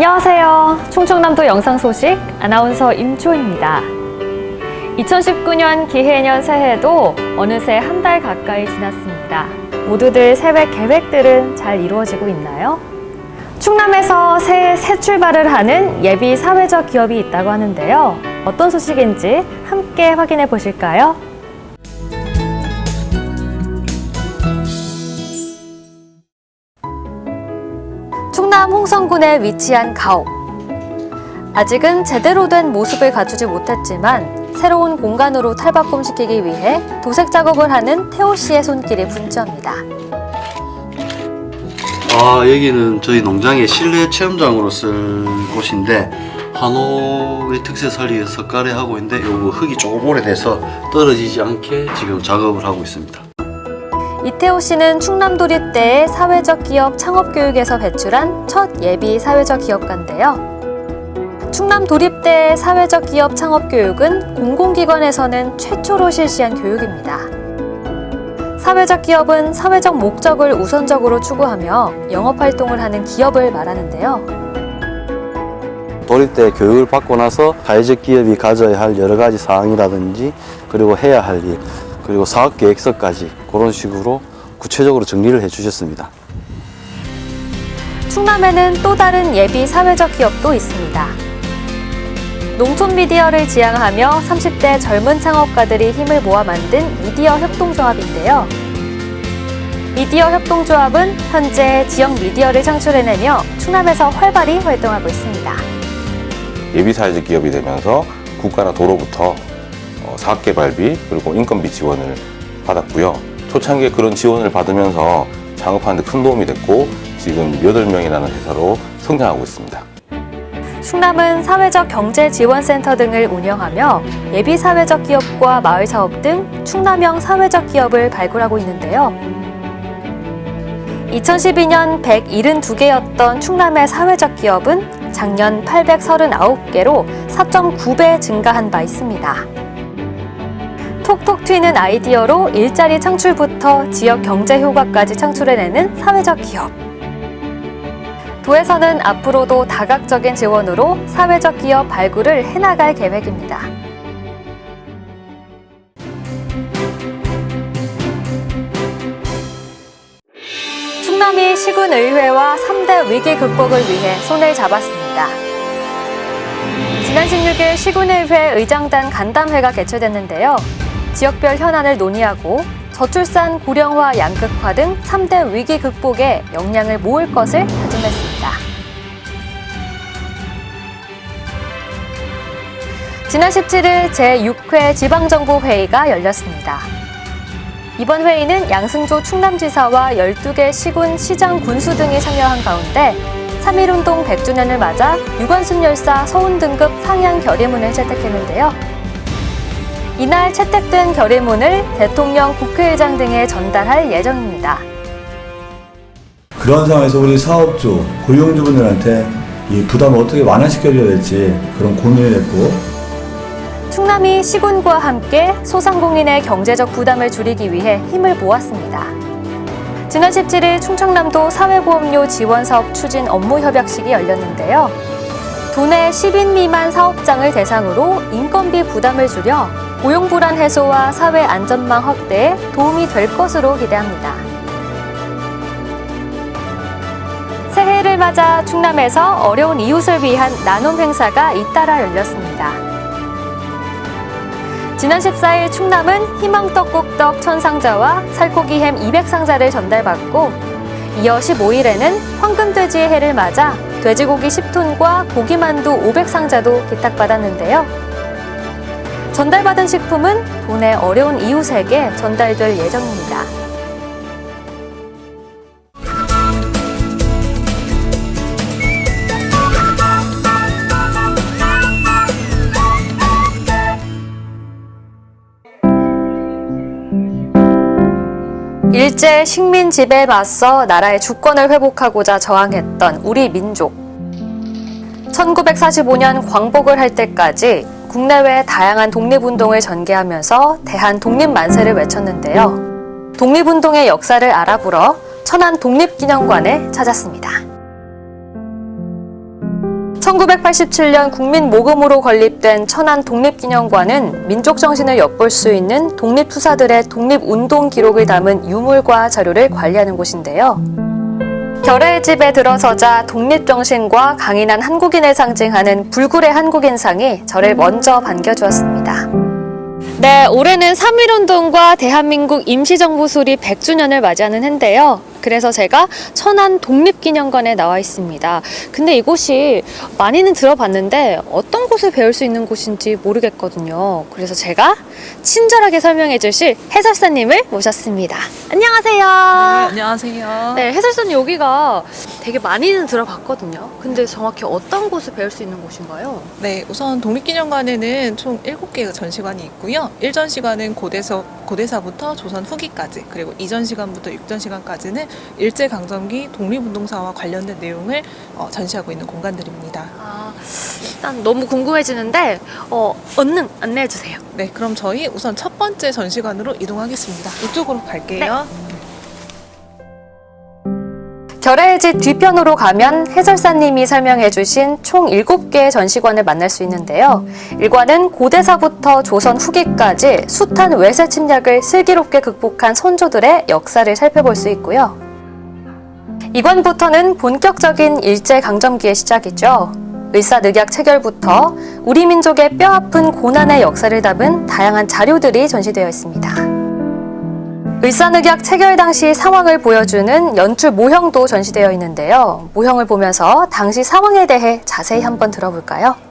안녕하세요. 충청남도 영상 소식 아나운서 임초입니다. 2019년 기해년 새해도 어느새 한 달 가까이 지났습니다. 모두들 새해 계획들은 잘 이루어지고 있나요? 충남에서 새해 새 출발을 하는 예비 사회적 기업이 있다고 하는데요. 어떤 소식인지 함께 확인해 보실까요? 충남 홍성군에 위치한 가옥. 아직은 제대로 된 모습을 갖추지 못했지만 새로운 공간으로 탈바꿈시키기 위해 도색 작업을 하는 태호 씨의 손길이 분주합니다. 아 여기는 저희 농장의 실내 체험장으로 쓸 곳인데 한옥의 특색 살리기 위해서 석가래 하고 있는데 요거 흙이 조금 오래돼서 떨어지지 않게 지금 작업을 하고 있습니다. 이태호 씨는 충남도립대의 사회적 기업 창업 교육에서 배출한 첫 예비 사회적 기업가인데요. 충남도립대의 사회적 기업 창업 교육은 공공기관에서는 최초로 실시한 교육입니다. 사회적 기업은 사회적 목적을 우선적으로 추구하며 영업 활동을 하는 기업을 말하는데요. 도립대 교육을 받고 나서 사회적 기업이 가져야 할 여러 가지 사항이라든지 그리고 해야 할 일, 그리고 사업 계획서까지 그런 식으로 구체적으로 정리를 해 주셨습니다. 충남에는 또 다른 예비 사회적 기업도 있습니다. 농촌 미디어를 지향하며 30대 젊은 창업가들이 힘을 모아 만든 미디어 협동조합인데요. 미디어 협동조합은 현재 지역 미디어를 창출해내며 충남에서 활발히 활동하고 있습니다. 예비 사회적 기업이 되면서 국가나 도로부터 어, 사업개발비 그리고 인건비 지원을 받았고요. 초창기에 그런 지원을 받으면서 창업하는 데 큰 도움이 됐고 지금 8명이라는 회사로 성장하고 있습니다. 충남은 사회적 경제 지원센터 등을 운영하며 예비 사회적 기업과 마을 사업 등 충남형 사회적 기업을 발굴하고 있는데요. 2012년 172개였던 충남의 사회적 기업은 작년 839개로 4.9배 증가한 바 있습니다. 톡톡 튀는 아이디어로 일자리 창출부터 지역 경제 효과까지 창출해내는 사회적 기업. 도에서는 앞으로도 다각적인 지원으로 사회적 기업 발굴을 해나갈 계획입니다. 충남이 시군의회와 3대 위기 극복을 위해 손을 잡았습니다. 지난 16일 시군의회 의장단 간담회가 개최됐는데요. 지역별 현안을 논의하고 저출산 고령화 양극화 등 3대 위기 극복에 역량을 모을 것을 다짐했습니다. 지난 17일 제6회 지방정부회의가 열렸습니다. 이번 회의는 양승조 충남지사와 12개 시군 시장 군수 등이 참여한 가운데 3.1운동 100주년을 맞아 유관순 열사 서훈 등급 상향 결의문을 채택했는데요. 이날 채택된 결의문을 대통령, 국회의장 등에 전달할 예정입니다. 그런 상황에서 우리 사업주, 고용주분들한테 이 부담을 어떻게 완화시켜줘야 될지 그런 고민을 했고 충남이 시군과 함께 소상공인의 경제적 부담을 줄이기 위해 힘을 모았습니다. 지난 17일 충청남도 사회보험료 지원 사업 추진 업무 협약식이 열렸는데요. 도내 10인 미만 사업장을 대상으로 인건비 부담을 줄여 고용 불안 해소와 사회 안전망 확대에 도움이 될 것으로 기대합니다. 새해를 맞아 충남에서 어려운 이웃을 위한 나눔 행사가 잇따라 열렸습니다. 지난 14일 충남은 희망떡국떡 천상자와 살코기 햄 200상자를 전달받고 이어 15일에는 황금돼지의 해를 맞아 돼지고기 10톤과 고기만두 500상자도 기탁받았는데요. 전달받은 식품은 도내 어려운 이웃에게 전달될 예정입니다. 일제 식민 지배에 맞서 나라의 주권을 회복하고자 저항했던 우리 민족. 1945년 광복을 할 때까지 국내외 다양한 독립운동을 전개하면서 대한 독립 만세를 외쳤는데요. 독립운동의 역사를 알아보러 천안 독립기념관을 찾았습니다. 1987년 국민 모금으로 건립된 천안 독립기념관은 민족 정신을 엿볼 수 있는 독립투사들의 독립운동 기록을 담은 유물과 자료를 관리하는 곳인데요. 결의 집에 들어서자 독립정신과 강인한 한국인을 상징하는 불굴의 한국인상이 저를 먼저 반겨주었습니다. 네, 올해는 3.1운동과 대한민국 임시정부 수립 100주년을 맞이하는 해인데요. 그래서 제가 천안 독립기념관에 나와 있습니다. 근데 이곳이 많이는 들어봤는데 어떤 곳을 배울 수 있는 곳인지 모르겠거든요. 그래서 제가 친절하게 설명해 주실 해설사님을 모셨습니다. 안녕하세요. 안녕하세요. 네, 해설사님 여기가 되게 많이는 들어봤거든요. 근데 정확히 어떤 곳을 배울 수 있는 곳인가요? 네, 우선 독립기념관에는 총 7개의 전시관이 있고요. 1전시관은 고대서, 고대사부터 조선 후기까지, 그리고 2전시관부터 6전시관까지는 일제강점기 독립운동사와 관련된 내용을 어, 전시하고 있는 공간들입니다. 아, 일단 너무 궁금해지는데 어, 얼른 안내해 주세요. 네, 그럼 저희 우선 첫 번째 전시관으로 이동하겠습니다. 이쪽으로 갈게요. 결의 집 뒤편으로 가면 해설사님이 설명해 주신 총 7개의 전시관을 만날 수 있는데요. 일관은 고대사부터 조선 후기까지 숱한 외세 침략을 슬기롭게 극복한 선조들의 역사를 살펴볼 수 있고요. 이관부터는 본격적인 일제강점기의 시작이죠. 을사늑약 체결부터 우리 민족의 뼈아픈 고난의 역사를 담은 다양한 자료들이 전시되어 있습니다. 을사늑약 체결 당시 상황을 보여주는 연출 모형도 전시되어 있는데요. 모형을 보면서 당시 상황에 대해 자세히 한번 들어볼까요?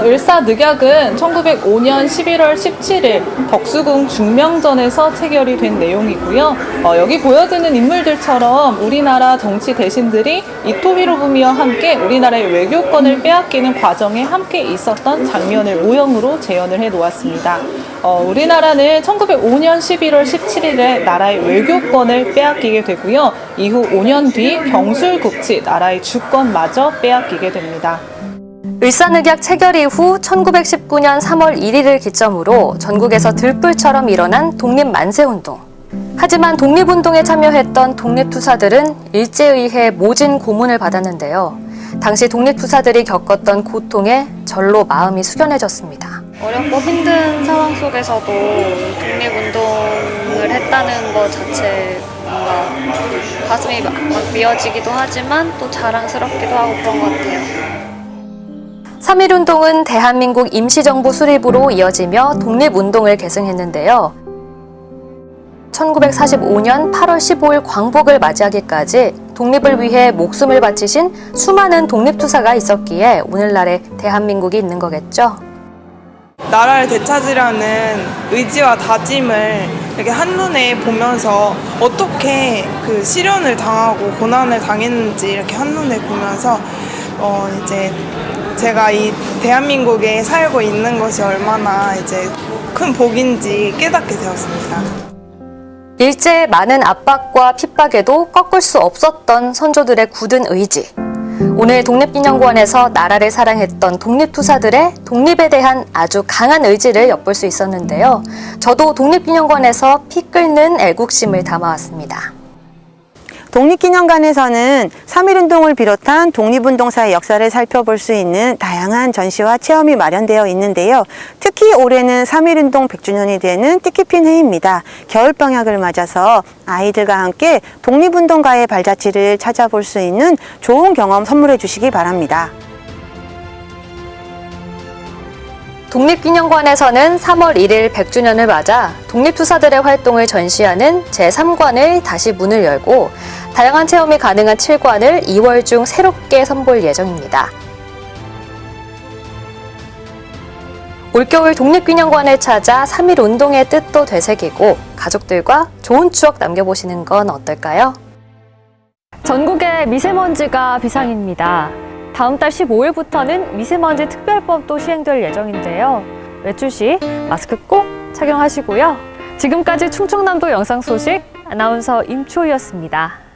을사 늑약은 1905년 11월 17일 덕수궁 중명전에서 체결이 된 내용이고요. 어, 여기 보여지는 인물들처럼 우리나라 정치 대신들이 이토히로부미와 함께 우리나라의 외교권을 빼앗기는 과정에 함께 있었던 장면을 모형으로 재현을 해 놓았습니다. 어, 우리나라는 1905년 11월 17일에 나라의 외교권을 빼앗기게 되고요. 이후 5년 뒤 경술국치 나라의 주권마저 빼앗기게 됩니다. 을사늑약 체결 이후 1919년 3월 1일을 기점으로 전국에서 들불처럼 일어난 독립 만세운동. 하지만 독립운동에 참여했던 독립투사들은 일제에 의해 모진 고문을 받았는데요. 당시 독립투사들이 겪었던 고통에 절로 마음이 숙연해졌습니다. 어렵고 힘든 상황 속에서도 독립운동을 했다는 것 자체 뭔가 가슴이 막 미어지기도 하지만 또 자랑스럽기도 하고 그런 것 같아요. 3.1운동은 대한민국 임시정부 수립으로 이어지며 독립운동을 계승했는데요. 1945년 8월 15일 광복을 맞이하기까지 독립을 위해 목숨을 바치신 수많은 독립투사가 있었기에 오늘날의 대한민국이 있는 거겠죠. 나라를 되찾으려는 의지와 다짐을 이렇게 한눈에 보면서 어떻게 그 시련을 당하고 고난을 당했는지 이렇게 한눈에 보면서 어 이제 제가 이 대한민국에 살고 있는 것이 얼마나 이제 큰 복인지 깨닫게 되었습니다. 일제의 많은 압박과 핍박에도 꺾을 수 없었던 선조들의 굳은 의지. 오늘 독립기념관에서 나라를 사랑했던 독립투사들의 독립에 대한 아주 강한 의지를 엿볼 수 있었는데요. 저도 독립기념관에서 피 끓는 애국심을 담아왔습니다. 독립기념관에서는 3.1운동을 비롯한 독립운동사의 역사를 살펴볼 수 있는 다양한 전시와 체험이 마련되어 있는데요. 특히 올해는 3.1운동 100주년이 되는 뜻깊은 해입니다. 겨울방학을 맞아서 아이들과 함께 독립운동가의 발자취를 찾아볼 수 있는 좋은 경험 선물해 주시기 바랍니다. 독립기념관에서는 3월 1일 100주년을 맞아 독립투사들의 활동을 전시하는 제3관을 다시 문을 열고 다양한 체험이 가능한 7관을 2월 중 새롭게 선보일 예정입니다. 올겨울 독립기념관을 찾아 3.1 운동의 뜻도 되새기고 가족들과 좋은 추억 남겨보시는 건 어떨까요? 전국에 미세먼지가 비상입니다. 다음 달 15일부터는 미세먼지 특별법도 시행될 예정인데요. 외출 시 마스크 꼭 착용하시고요. 지금까지 충청남도 영상 소식 아나운서 임초희였습니다.